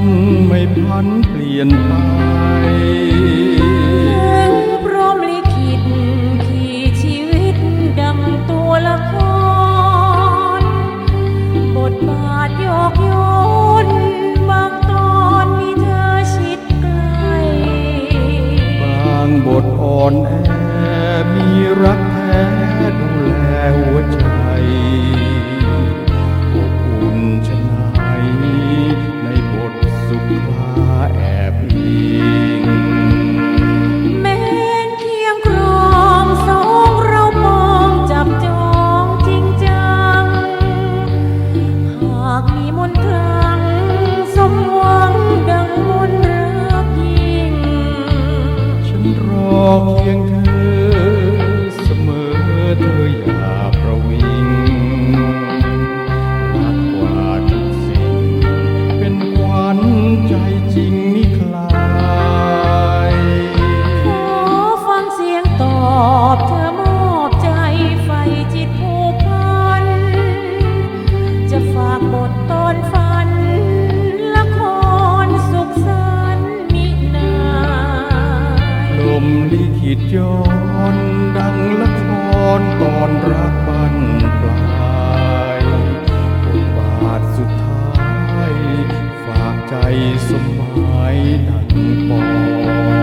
ันไม่พันเปลี่ยนไปพร้อมลิขิตขี่ชีวิตดังตัวละคร บทบาทยกโยนบางตอนมีเธอชิดใกล้ บางบทอ่อนแอ một duyên thơ สมัยนั้นปอ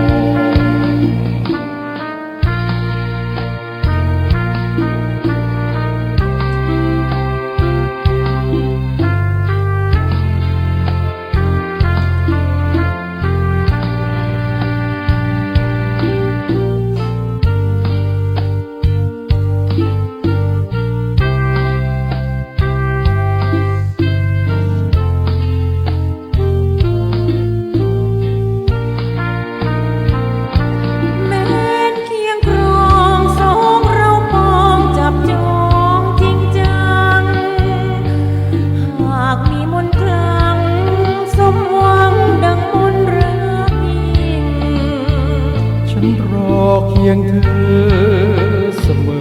រកជាងធ្វើเสมอ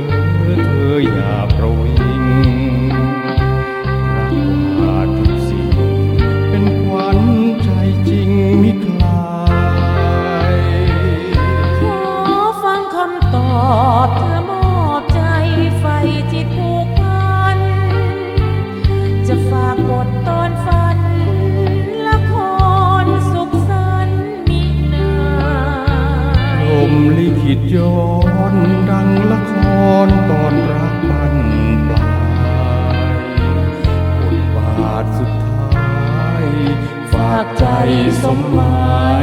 สมหมา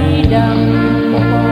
ยดัง